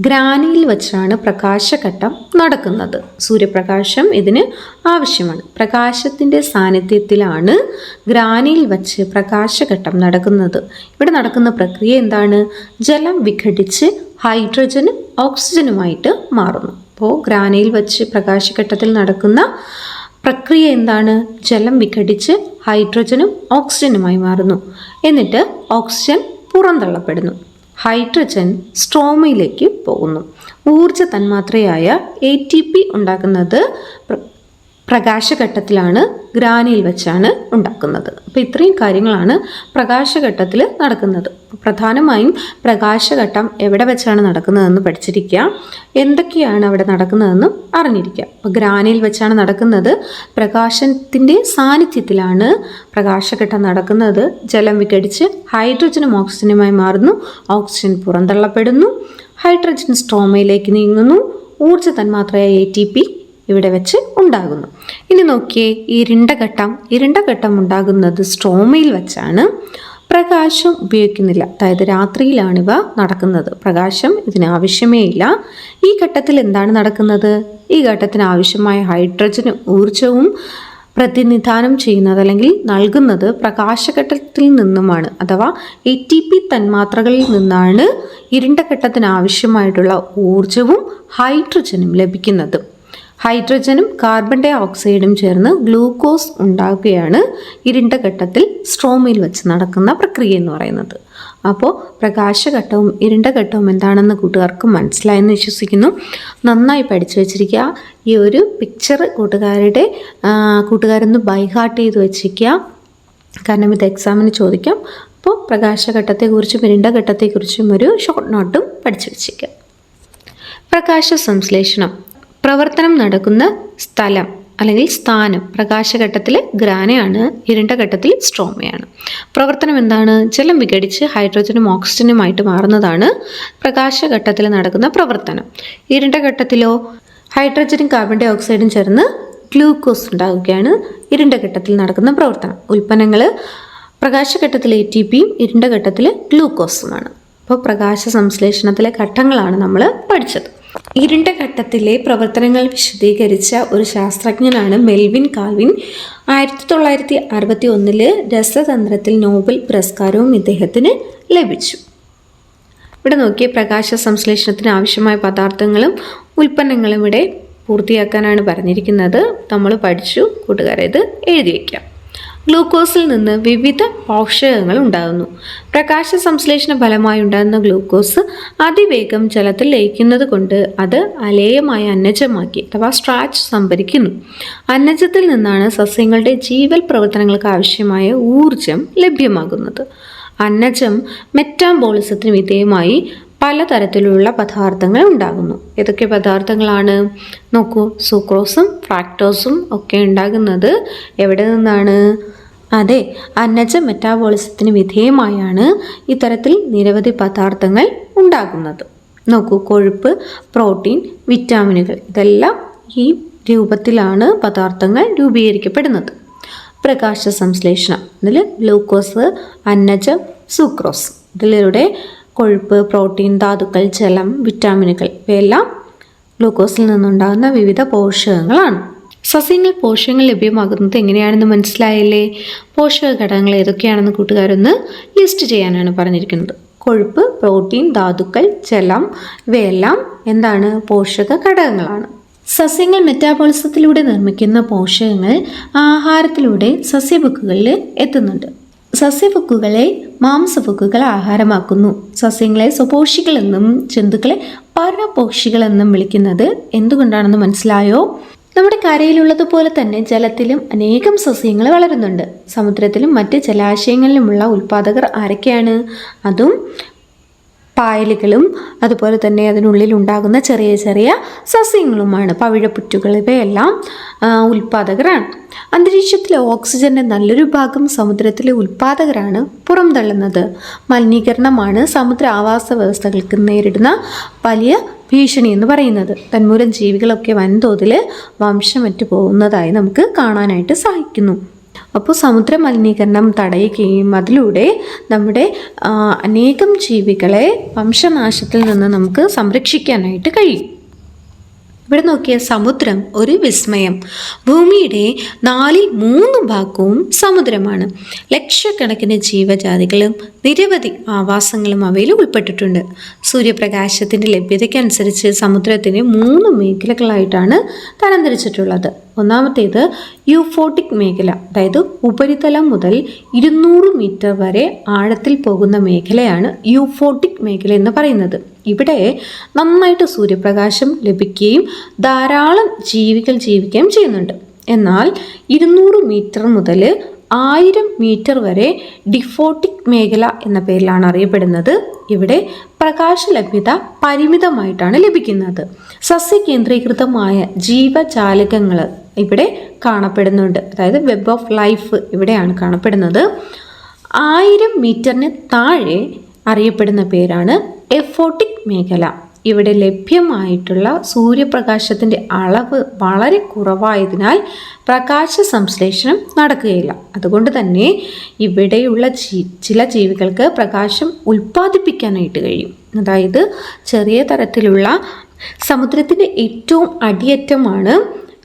ഗ്രാനിയിൽ വെച്ചാണ് പ്രകാശഘട്ടം നടക്കുന്നത്. സൂര്യപ്രകാശം ഇതിന് ആവശ്യമാണ്. പ്രകാശത്തിന്റെ സാന്നിധ്യത്തിലാണ് ഗ്രാനിയിൽ വച്ച് പ്രകാശഘട്ടം നടക്കുന്നത്. ഇവിടെ നടക്കുന്ന പ്രക്രിയ എന്താണ്? ജലം വിഘടിച്ച് ഹൈഡ്രജനും ഓക്സിജനുമായിട്ട് മാറുന്നു. അപ്പോൾ ഗ്രാനയിൽ വച്ച് പ്രകാശഘട്ടത്തിൽ നടക്കുന്ന പ്രക്രിയ എന്താണ്? ജലം വിഘടിച്ച് ഹൈഡ്രജനും ഓക്സിജനുമായി മാറുന്നു. എന്നിട്ട് ഓക്സിജൻ പുറന്തള്ളപ്പെടുന്നു. ഹൈഡ്രജൻ സ്ട്രോമയിലേക്ക് പോകുന്നു. ഊർജ തന്മാത്രയായ എ ടി പി ഉണ്ടാക്കുന്നത് പ്രകാശഘട്ടത്തിലാണ് ഗ്രാനിയിൽ വെച്ചാണ് ഉണ്ടാക്കുന്നത്. അപ്പോൾ ഇത്രയും കാര്യങ്ങളാണ് പ്രകാശഘട്ടത്തിൽ നടക്കുന്നത്. പ്രധാനമായും പ്രകാശഘട്ടം എവിടെ വെച്ചാണ് നടക്കുന്നതെന്ന് പഠിച്ചിരിക്കുക. എന്തൊക്കെയാണ് അവിടെ നടക്കുന്നതെന്നും അറിഞ്ഞിരിക്കുക. അപ്പോൾ ഗ്രാനിയിൽ വെച്ചാണ് നടക്കുന്നത് പ്രകാശത്തിന്റെ സാന്നിധ്യത്തിലാണ് പ്രകാശഘട്ടം നടക്കുന്നത്. ജലം വിഘടിച്ച് ഹൈഡ്രജനും ഓക്സിജനുമായി മാറുന്നു. ഓക്സിജൻ പുറന്തള്ളപ്പെടുന്നു. ഹൈഡ്രജൻ സ്ട്രോമയിലേക്ക് നീങ്ങുന്നു. ഊർജ തന്മാത്രയായ എ ടി പി ഇവിടെ വെച്ച് ഉണ്ടാകുന്നു. ഇനി നോക്കിയേ ഇരുണ്ട ഘട്ടം ഇരുണ്ട ഘട്ടം ഉണ്ടാകുന്നത് സ്ട്രോമയിൽ വെച്ചാണ് പ്രകാശം ഉപയോഗിക്കുന്നില്ല. അതായത് രാത്രിയിലാണിവ നടക്കുന്നത്. പ്രകാശം ഇതിന് ആവശ്യമേ ഇല്ല. ഈ ഘട്ടത്തിൽ എന്താണ് നടക്കുന്നത്? ഈ ഘട്ടത്തിന് ആവശ്യമായ ഹൈഡ്രജനും ഊർജവും പ്രതിനിധാനം ചെയ്യുന്നത് അല്ലെങ്കിൽ നൽകുന്നത് പ്രകാശഘട്ടത്തിൽ നിന്നുമാണ്. അഥവാ എ ടി പി തന്മാത്രകളിൽ നിന്നാണ് ഇരുണ്ട ഘട്ടത്തിന് ആവശ്യമായിട്ടുള്ള ഊർജവും ഹൈഡ്രജനും ലഭിക്കുന്നത്. ഹൈഡ്രജനും കാർബൺ ഡൈ ഓക്സൈഡും ചേർന്ന് ഗ്ലൂക്കോസ് ഉണ്ടാക്കുകയാണ് ഇരുണ്ട ഘട്ടത്തിൽ സ്ട്രോമയിൽ വെച്ച് നടക്കുന്ന പ്രക്രിയ എന്ന് പറയുന്നത്. അപ്പോൾ പ്രകാശഘട്ടവും ഇരുണ്ട ഘട്ടവും എന്താണെന്ന് കൂട്ടുകാർക്ക് മനസ്സിലായെന്ന് വിശ്വസിക്കുന്നു. നന്നായി പഠിച്ചു വെച്ചിരിക്കുക. ഈ ഒരു പിക്ചർ കൂട്ടുകാരുടെ കൂട്ടുകാരൊന്ന് ബൈഹാർട്ട് ചെയ്ത് വെച്ചിരിക്കുക. കാരണം ഇത് എക്സാമിന് ചോദിക്കാം. അപ്പോൾ പ്രകാശഘട്ടത്തെക്കുറിച്ചും ഇരുണ്ട ഘട്ടത്തെക്കുറിച്ചും ഒരു ഷോർട്ട് നോട്ടും പഠിച്ചു വെച്ചേക്കുക പ്രകാശ സംശ്ലേഷണം. പ്രവർത്തനം നടക്കുന്ന സ്ഥലം അല്ലെങ്കിൽ സ്ഥാനം പ്രകാശഘട്ടത്തിൽ ഗ്രാനയാണ് ഇരുണ്ട ഘട്ടത്തിൽ സ്ട്രോമയാണ്. പ്രവർത്തനം എന്താണ്? ജലം വിഘടിച്ച് ഹൈഡ്രജനും ഓക്സിജനുമായിട്ട് മാറുന്നതാണ് പ്രകാശഘട്ടത്തിൽ നടക്കുന്ന പ്രവർത്തനം. ഇരുണ്ട ഘട്ടത്തിലോ ഹൈഡ്രജനും കാർബൺ ഡൈ ഓക്സൈഡും ചേർന്ന് ഗ്ലൂക്കോസ് ഇരുണ്ട ഘട്ടത്തിൽ നടക്കുന്ന പ്രവർത്തനം. ഉൽപ്പന്നങ്ങൾ പ്രകാശഘട്ടത്തിൽ എ ടി പിയും ഇരുണ്ട ഘട്ടത്തിൽ ഗ്ലൂക്കോസുമാണ് അപ്പോൾ പ്രകാശ സംശ്ലേഷണത്തിലെ ഘട്ടങ്ങളാണ് നമ്മൾ പഠിച്ചത്. ഇരുണ്ട ഘട്ടത്തിലെ പ്രവർത്തനങ്ങൾ വിശദീകരിച്ച ഒരു ശാസ്ത്രജ്ഞനാണ് മെൽവിൻ കാൽവിൻ. ആയിരത്തി തൊള്ളായിരത്തി അറുപത്തി ഒന്നിൽ രസതന്ത്രത്തിൽ നോബൽ പുരസ്കാരവും ഇദ്ദേഹത്തിന് ലഭിച്ചു. ഇവിടെ നോക്കിയ പ്രകാശ സംശ്ലേഷണത്തിന് ആവശ്യമായ പദാർത്ഥങ്ങളും ഉൽപ്പന്നങ്ങളും ഇവിടെ പൂർത്തിയാക്കാനാണ് പറഞ്ഞിരിക്കുന്നത്. നമ്മൾ പഠിച്ചു കൂട്ടുകാരെ ഇത് എഴുതി വയ്ക്കാം ഗ്ലൂക്കോസിൽ നിന്ന് വിവിധ പോഷകങ്ങൾ ഉണ്ടാകുന്നു. പ്രകാശ സംശ്ലേഷണ ഫലമായി ഉണ്ടാകുന്ന ഗ്ലൂക്കോസ് അതിവേഗം ജലത്തിൽ ലയിക്കുന്നത് കൊണ്ട് അത് അലേയമായ അന്നജമാക്കി അഥവാ സ്ട്രാച്ച് സംഭരിക്കുന്നു. അന്നജത്തിൽ നിന്നാണ് സസ്യങ്ങളുടെ ജീവൽ പ്രവർത്തനങ്ങൾക്ക് ആവശ്യമായ ഊർജം ലഭ്യമാകുന്നത്. അന്നജം മെറ്റാബോളിസത്തിന് വിധേയമായി പലതരത്തിലുള്ള പദാർത്ഥങ്ങൾ ഉണ്ടാകുന്നു. ഏതൊക്കെ പദാർത്ഥങ്ങളാണ്? നോക്കൂ സൂക്രോസും ഫ്രാക്ടോസും ഒക്കെ ഉണ്ടാകുന്നത് എവിടെ നിന്നാണ്? അതെ അന്നജ മെറ്റാബോളിസത്തിന് വിധേയമായാണ് ഇത്തരത്തിൽ നിരവധി പദാർത്ഥങ്ങൾ ഉണ്ടാകുന്നത്. നോക്കൂ കൊഴുപ്പ് പ്രോട്ടീൻ വിറ്റാമിനുകൾ ഇതെല്ലാം ഈ രൂപത്തിലാണ് പദാർത്ഥങ്ങൾ രൂപീകരിക്കപ്പെടുന്നത്. പ്രകാശ സംശ്ലേഷണം ഇതിൽ ഗ്ലൂക്കോസ് അന്നജം സൂക്രോസ് ഇതിലൂടെ കൊഴുപ്പ് പ്രോട്ടീൻ ധാതുക്കൾ ജലം വിറ്റാമിനുകൾ ഇവയെല്ലാം ഗ്ലൂക്കോസിൽ നിന്നുണ്ടാകുന്ന വിവിധ പോഷകങ്ങളാണ്. സസ്യങ്ങൾ പോഷകങ്ങൾ ലഭ്യമാകുന്നത് എങ്ങനെയാണെന്ന് മനസ്സിലായല്ലേ? പോഷക ഘടകങ്ങൾ ഏതൊക്കെയാണെന്ന് കൂട്ടുകാരൊന്ന് ലിസ്റ്റ് ചെയ്യാനാണ് പറഞ്ഞിരിക്കുന്നത്. കൊഴുപ്പ് പ്രോട്ടീൻ ധാതുക്കൾ ജലം ഇവയെല്ലാം എന്താണ്? പോഷക ഘടകങ്ങളാണ്. സസ്യങ്ങൾ മെറ്റാബോളിസത്തിലൂടെ നിർമ്മിക്കുന്ന പോഷകങ്ങൾ ആഹാരത്തിലൂടെ സസ്യബുക്കുകളിൽ എത്തുന്നുണ്ട്. സസ്യബുക്കുകളെ മാംസബുക്കുകൾ ആഹാരമാക്കുന്നു. സസ്യങ്ങളെ സ്വപോഷികളെന്നും ജന്തുക്കളെ പരപോഷികളെന്നും വിളിക്കുന്നത് എന്തുകൊണ്ടാണെന്ന് മനസ്സിലായോ? നമ്മുടെ കരയിലുള്ളതുപോലെ തന്നെ ജലത്തിലും അനേകം സസ്യങ്ങൾ വളരുന്നുണ്ട്. സമുദ്രത്തിലും മറ്റ് ജലാശയങ്ങളിലുമുള്ള ഉൽപാദകർ ആരൊക്കെയാണ്? അതും പായലുകളും അതുപോലെ തന്നെ അതിനുള്ളിൽ ഉണ്ടാകുന്ന ചെറിയ ചെറിയ സസ്യങ്ങളുമാണ്. പവിഴപ്പുറ്റുകൾ ഇവയെല്ലാം ഉൽപാദകരാണ്. അന്തരീക്ഷത്തിലെ ഓക്സിജന്റെ നല്ലൊരു ഭാഗം സമുദ്രത്തിലെ ഉൽപാദകരാണ് പുറംതള്ളുന്നത്. മലിനീകരണമാണ് സമുദ്ര ആവാസ വ്യവസ്ഥകൾക്ക് നേരിടുന്ന വലിയ ഭീഷണി എന്ന് പറയുന്നത്. തന്മൂലം ജീവികളൊക്കെ വൻതോതിൽ വംശമറ്റു പോകുന്നതായി നമുക്ക് കാണാനായിട്ട് സാധിക്കുന്നു. അപ്പോൾ സമുദ്ര മലിനീകരണം തടയുകയും അതിലൂടെ നമ്മുടെ അനേകം ജീവികളെ വംശനാശത്തിൽ നിന്ന് നമുക്ക് സംരക്ഷിക്കാനായിട്ട് കഴിയും. ഇവിടെ നോക്കിയ സമുദ്രം ഒരു വിസ്മയം. ഭൂമിയുടെ നാലിൽ മൂന്ന് ഭാഗവും സമുദ്രമാണ്. ലക്ഷക്കണക്കിന് ജീവജാതികളും നിരവധി ആവാസങ്ങളും അവയിൽ ഉൾപ്പെട്ടിട്ടുണ്ട്. സൂര്യപ്രകാശത്തിന്റെ ലഭ്യതയ്ക്കനുസരിച്ച് സമുദ്രത്തിന് മൂന്ന് മേഖലകളായിട്ടാണ് തരംതിരിച്ചിട്ടുള്ളത്. ഒന്നാമത്തേത് യൂഫോട്ടിക് മേഖല അതായത് ഉപരിതലം മുതൽ ഇരുന്നൂറ് മീറ്റർ വരെ ആഴത്തിൽ പോകുന്ന മേഖലയാണ് യൂഫോട്ടിക് മേഖല എന്ന് പറയുന്നത്. ഇവിടെ നന്നായിട്ട് സൂര്യപ്രകാശം ലഭിക്കുകയും ധാരാളം ജീവികൾ ജീവിക്കുകയും ചെയ്യുന്നുണ്ട്. എന്നാൽ ഇരുന്നൂറ് മീറ്റർ മുതൽ ആയിരം മീറ്റർ വരെ ഡിഫോട്ടിക് മേഖല എന്ന പേരിലാണ് അറിയപ്പെടുന്നത്. ഇവിടെ പ്രകാശ ലഭ്യത പരിമിതമായിട്ടാണ് ലഭിക്കുന്നത്. സസ്യകേന്ദ്രീകൃതമായ ജീവജാലകങ്ങൾ ഇവിടെ കാണപ്പെടുന്നുണ്ട്. അതായത് വെബ് ഓഫ് ലൈഫ് ഇവിടെയാണ് കാണപ്പെടുന്നത്. ആയിരം മീറ്ററിന് താഴെ അറിയപ്പെടുന്ന പേരാണ് എഫോട്ടിക് മേഖല. ഇവിടെ ലഭ്യമായിട്ടുള്ള സൂര്യപ്രകാശത്തിന്റെ അളവ് വളരെ കുറവായതിനാൽ പ്രകാശ സംശ്ലേഷണം നടക്കുകയില്ല. അതുകൊണ്ട് തന്നെ ഇവിടെയുള്ള ചില ജീവികൾക്ക് പ്രകാശം ഉൽപ്പാദിപ്പിക്കാനായിട്ട് കഴിയും. അതായത് ചെറിയ തരത്തിലുള്ള സമുദ്രത്തിന്റെ ഏറ്റവും അടിയറ്റമാണ്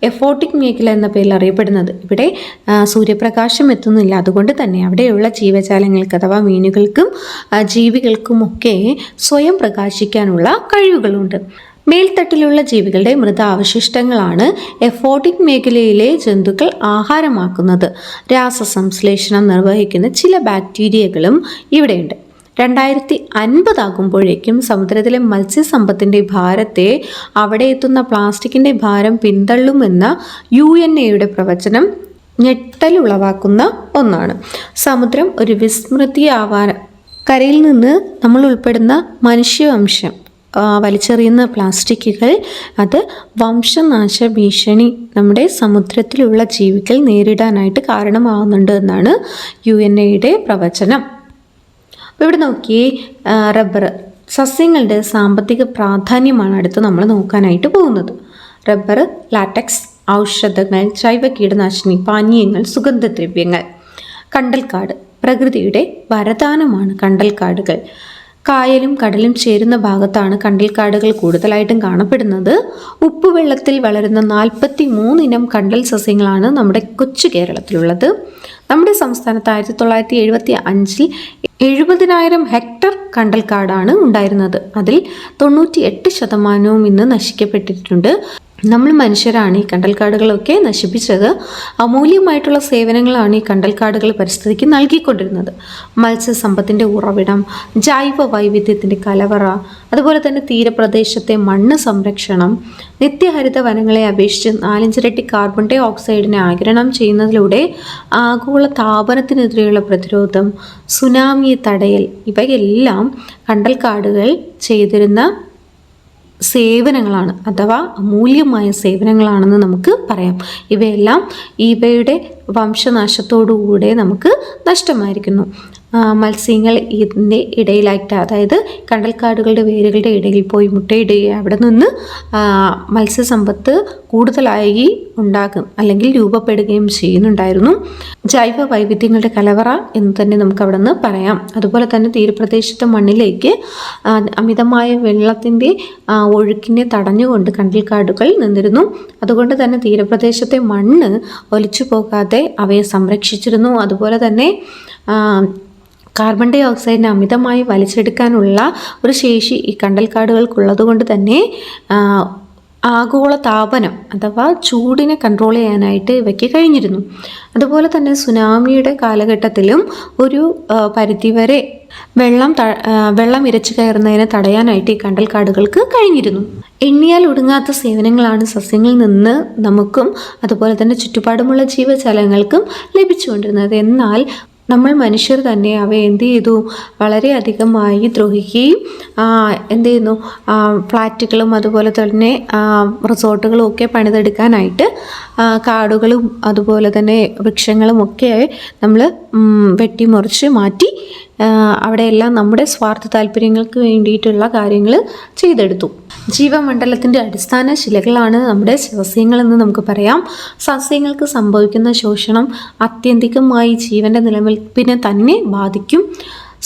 എഫോട്ടിക് മേഖല എന്ന പേരിൽ അറിയപ്പെടുന്നത്. ഇവിടെ സൂര്യപ്രകാശം എത്തുന്നില്ല. അതുകൊണ്ട് തന്നെ അവിടെയുള്ള ജീവജാലങ്ങൾക്ക് അഥവാ മീനുകൾക്കും ജീവികൾക്കുമൊക്കെ സ്വയം പ്രകാശിക്കാനുള്ള കഴിവുകളുണ്ട്. മേൽത്തട്ടിലുള്ള ജീവികളുടെ മൃതാവശിഷ്ടങ്ങളാണ് എഫോട്ടിക് മേഖലയിലെ ജന്തുക്കൾ ആഹാരമാക്കുന്നത്. രാസസംശ്ലേഷണം നിർവഹിക്കുന്ന ചില ബാക്ടീരിയകളും ഇവിടെയുണ്ട്. രണ്ടായിരത്തി അൻപതാകുമ്പോഴേക്കും സമുദ്രത്തിലെ മത്സ്യസമ്പത്തിന്റെ ഭാരത്തെ അവിടെ എത്തുന്ന പ്ലാസ്റ്റിക്കിന്റെ ഭാരം പിന്തള്ളുമെന്ന യു എൻ എയുടെ പ്രവചനം ഞെട്ടലുളവാക്കുന്ന ഒന്നാണ്. സമുദ്രം ഒരു വിസ്മൃതിയാവാൻ കരയിൽ നിന്ന് നമ്മൾ ഉൾപ്പെടുന്ന മനുഷ്യവംശം വലിച്ചെറിയുന്ന പ്ലാസ്റ്റിക്കുകൾ അത് വംശനാശ ഭീഷണി നമ്മുടെ സമുദ്രത്തിലുള്ള ജീവികൾ നേരിടാനായിട്ട് കാരണമാകുന്നുണ്ട് എന്നാണ് യു എൻ എയുടെ പ്രവചനം. അപ്പോൾ ഇവിടെ നോക്കിയേ റബ്ബർ സസ്യങ്ങളുടെ സാമ്പത്തിക പ്രാധാന്യമാണ് അടുത്ത് നമ്മൾ നോക്കാനായിട്ട് പോകുന്നത്. റബ്ബർ ലാറ്റക്സ് ഔഷധങ്ങൾ ജൈവ കീടനാശിനി പാനീയങ്ങൾ സുഗന്ധദ്രവ്യങ്ങൾ കണ്ടൽക്കാട് പ്രകൃതിയുടെ വരദാനമാണ് കണ്ടൽക്കാടുകൾ. കായലും കടലും ചേരുന്ന ഭാഗത്താണ് കണ്ടൽക്കാടുകൾ കൂടുതലായിട്ടും കാണപ്പെടുന്നത്. ഉപ്പുവെള്ളത്തിൽ വളരുന്ന നാൽപ്പത്തി മൂന്നിനം കണ്ടൽ സസ്യങ്ങളാണ് നമ്മുടെ കൊച്ചു കേരളത്തിലുള്ളത്. നമ്മുടെ സംസ്ഥാനത്ത് ആയിരത്തി തൊള്ളായിരത്തി എഴുപത്തി അഞ്ചിൽ എഴുപതിനായിരം ഹെക്ടർ കണ്ടൽക്കാടാണ് ഉണ്ടായിരുന്നത്. അതിൽ തൊണ്ണൂറ്റി എട്ട് ശതമാനവും ഇന്ന് നശിക്കപ്പെട്ടിട്ടുണ്ട്. നമ്മൾ മനുഷ്യരാണ് ഈ കണ്ടൽക്കാടുകളൊക്കെ നശിപ്പിച്ചത്. അമൂല്യമായിട്ടുള്ള സേവനങ്ങളാണ് ഈ കണ്ടൽക്കാടുകൾ പരിസ്ഥിതിക്ക് നൽകിക്കൊണ്ടിരുന്നത്. മത്സ്യസമ്പത്തിന്റെ ഉറവിടം ജൈവ വൈവിധ്യത്തിന്റെ കലവറ അതുപോലെ തന്നെ തീരപ്രദേശത്തെ മണ്ണ് സംരക്ഷണം നിത്യഹരിത വനങ്ങളെ അപേക്ഷിച്ച് നാലഞ്ചിരട്ടി കാർബൺ ഡൈ ഓക്സൈഡിനെ ആഗിരണം ചെയ്യുന്നതിലൂടെ ആഗോള താപനത്തിനെതിരെയുള്ള പ്രതിരോധം സുനാമിയെ തടയൽ ഇവയെല്ലാം കണ്ടൽക്കാടുകൾ ചെയ്തിരുന്ന സേവനങ്ങളാണ് അഥവാ അമൂല്യമായ സേവനങ്ങളാണെന്ന് നമുക്ക് പറയാം. ഇവയെല്ലാം ഇവയുടെ വംശനാശത്തോടുകൂടെ നമുക്ക് നഷ്ടമായിരിക്കുന്നു. മത്സ്യങ്ങൾ ഇതിന്റെ ഇടയിലായിട്ട് അതായത് കണ്ടൽക്കാടുകളുടെ വേരുകളുടെ ഇടയിൽ പോയി മുട്ടയിടുകയും അവിടെ നിന്ന് മത്സ്യസമ്പത്ത് കൂടുതലായി ഉണ്ടാകും അല്ലെങ്കിൽ രൂപപ്പെടുകയും ചെയ്യുന്നുണ്ടായിരുന്നു. ജൈവ വൈവിധ്യങ്ങളുടെ കലവറ എന്ന് തന്നെ നമുക്ക് അവിടെ നിന്ന് പറയാം. അതുപോലെ തന്നെ തീരപ്രദേശത്തെ മണ്ണിലേക്ക് അമിതമായ വെള്ളത്തിന്റെ ഒഴുക്കിനെ തടഞ്ഞുകൊണ്ട് കണ്ടൽക്കാടുകൾ നിന്നിരുന്നു. അതുകൊണ്ട് തന്നെ തീരപ്രദേശത്തെ മണ്ണ് ഒലിച്ചു പോകാതെ അവയെ സംരക്ഷിച്ചിരുന്നു. അതുപോലെ തന്നെ കാർബൺ ഡൈ ഓക്സൈഡിനെ അമിതമായി വലിച്ചെടുക്കാനുള്ള ഒരു ശേഷി ഈ കണ്ടൽക്കാടുകൾക്കുള്ളത് കൊണ്ട് തന്നെ ആഗോള താപനം അഥവാ ചൂടിനെ കൺട്രോൾ ചെയ്യാനായിട്ട് ഇവയ്ക്ക് കഴിഞ്ഞിരുന്നു. അതുപോലെ തന്നെ സുനാമിയുടെ കാലഘട്ടത്തിലും ഒരു പരിധിവരെ വെള്ളം ത വെള്ളം ഇരച്ചു കയറുന്നതിനെ തടയാനായിട്ട് ഈ കണ്ടൽക്കാടുകൾക്ക് കഴിഞ്ഞിരുന്നു. എണ്ണിയാൽ ഒടുങ്ങാത്ത സേവനങ്ങളാണ് സസ്യങ്ങളിൽ നിന്ന് നമുക്കും അതുപോലെ തന്നെ ചുറ്റുപാടുമുള്ള ജീവജാലങ്ങൾക്കും ലഭിച്ചുകൊണ്ടിരുന്നത്. എന്നാൽ നമ്മൾ മനുഷ്യർ തന്നെ അവയെ എന്ത് ചെയ്തു? വളരെയധികമായി ദ്രോഹിക്കുകയും എന്ത് ചെയ്യുന്നു? ഫ്ലാറ്റുകളും അതുപോലെ തന്നെ റിസോർട്ടുകളും ഒക്കെ പണിതെടുക്കാനായിട്ട് കാടുകളും അതുപോലെ തന്നെ വൃക്ഷങ്ങളും ഒക്കെ നമ്മൾ വെട്ടിമുറിച്ച് മാറ്റി അവിടെയെല്ലാം നമ്മുടെ സ്വാർത്ഥ താല്പര്യങ്ങൾക്ക് വേണ്ടിയിട്ടുള്ള കാര്യങ്ങൾ ചെയ്തെടുത്തു. ജീവമണ്ഡലത്തിന്റെ അടിസ്ഥാന ശിലകളാണ് നമ്മുടെ സസ്യങ്ങളെന്ന് നമുക്ക് പറയാം. സസ്യങ്ങൾക്ക് സംഭവിക്കുന്ന ശോഷണം അത്യന്തികമായി ജീവന്റെ നിലനിൽപ്പിനെ തന്നെ ബാധിക്കും.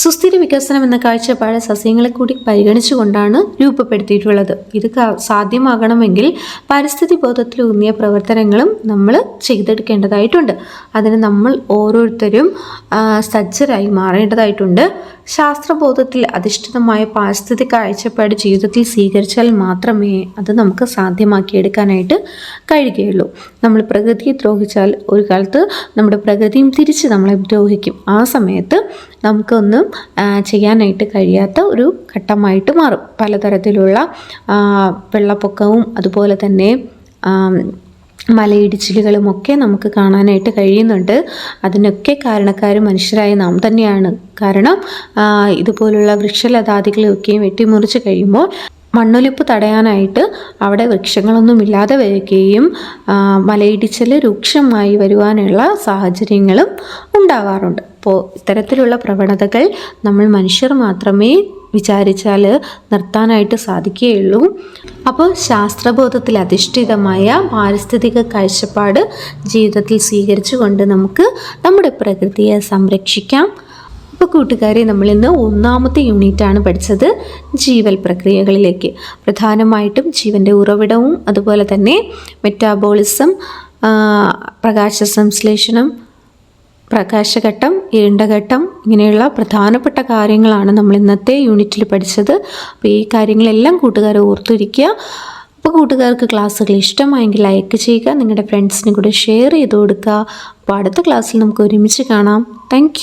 സുസ്ഥിര വികസനം എന്ന കാഴ്ചപ്പാട് സസ്യങ്ങളെ കൂടി പരിഗണിച്ചുകൊണ്ടാണ് രൂപപ്പെടുത്തിയിട്ടുള്ളത്. ഇത് സാധ്യമാകണമെങ്കിൽ പരിസ്ഥിതി ബോധത്തിലൂന്നിയ പ്രവർത്തനങ്ങളും നമ്മൾ ചെയ്തെടുക്കേണ്ടതായിട്ടുണ്ട്. അതിന് നമ്മൾ ഓരോരുത്തരും സജ്ജരായി മാറേണ്ടതായിട്ടുണ്ട്. ശാസ്ത്രബോധത്തിൽ അധിഷ്ഠിതമായ പാരിസ്ഥിതിക കാഴ്ചപ്പാട് ജീവിതത്തിൽ സ്വീകരിച്ചാൽ മാത്രമേ അത് നമുക്ക് സാധ്യമാക്കിയെടുക്കാനായിട്ട് കഴിയുകയുള്ളൂ. നമ്മൾ പ്രകൃതിയെ ദ്രോഹിച്ചാൽ ഒരു കാലത്ത് നമ്മുടെ പ്രകൃതിയും തിരിച്ച് നമ്മളെ ദ്രോഹിക്കും. ആ സമയത്ത് നമുക്കൊന്നും ചെയ്യാനായിട്ട് കഴിയാത്ത ഒരു ഘട്ടമായിട്ട് മാറും. പലതരത്തിലുള്ള വെള്ളപ്പൊക്കവും അതുപോലെ തന്നെ മലയിടിച്ചിലുകളും ഒക്കെ നമുക്ക് കാണാനായിട്ട് കഴിയുന്നുണ്ട്. അതിനൊക്കെ കാരണക്കാർ മനുഷ്യരായ നാം തന്നെയാണ്. കാരണം ഇതുപോലുള്ള വൃക്ഷലതാദികളെയൊക്കെയും വെട്ടിമുറിച്ച് കഴിയുമ്പോൾ മണ്ണൊലിപ്പ് തടയാനായിട്ട് അവിടെ വൃക്ഷങ്ങളൊന്നും ഇല്ലാതെ വരികയും മലയിടിച്ചൽ രൂക്ഷമായി വരുവാനുള്ള സാഹചര്യങ്ങളും ഉണ്ടാവാറുണ്ട്. അപ്പോൾ ഇത്തരത്തിലുള്ള പ്രവണതകൾ നമ്മൾ മനുഷ്യർ മാത്രമേ വിചാരിച്ചാൽ നിർത്താനായിട്ട് സാധിക്കുകയുള്ളൂ. അപ്പോൾ ശാസ്ത്രബോധത്തിൽ അധിഷ്ഠിതമായ പാരിസ്ഥിതിക കാഴ്ചപ്പാട് ജീവിതത്തിൽ സ്വീകരിച്ചുകൊണ്ട് നമുക്ക് നമ്മുടെ പ്രകൃതിയെ സംരക്ഷിക്കാം. അപ്പോൾ കൂട്ടുകാരെ നമ്മൾ ഇന്ന് ഒന്നാമത്തെ ആണ് പഠിച്ചത് ജീവൽ പ്രക്രിയകളിലേക്ക്. പ്രധാനമായിട്ടും ജീവന്റെ ഉറവിടവും അതുപോലെ തന്നെ മെറ്റാബോളിസം പ്രകാശ സംശ്ലേഷണം പ്രകാശഘട്ടം ഇരുണ്ടഘട്ടം ഇങ്ങനെയുള്ള പ്രധാനപ്പെട്ട കാര്യങ്ങളാണ് നമ്മൾ ഇന്നത്തെ യൂണിറ്റിൽ പഠിച്ചത്. അപ്പോൾ ഈ കാര്യങ്ങളെല്ലാം കൂട്ടുകാർ ഓർത്തിരിക്കുക. അപ്പോൾ കൂട്ടുകാർക്ക് ക്ലാസ്സുകൾ ഇഷ്ടമായെങ്കിൽ ലൈക്ക് ചെയ്യുക നിങ്ങളുടെ ഫ്രണ്ട്സിന് കൂടെ ഷെയർ ചെയ്ത് കൊടുക്കുക. അപ്പോൾ അടുത്ത ക്ലാസ്സിൽ നമുക്ക് ഒരുമിച്ച് കാണാം. താങ്ക്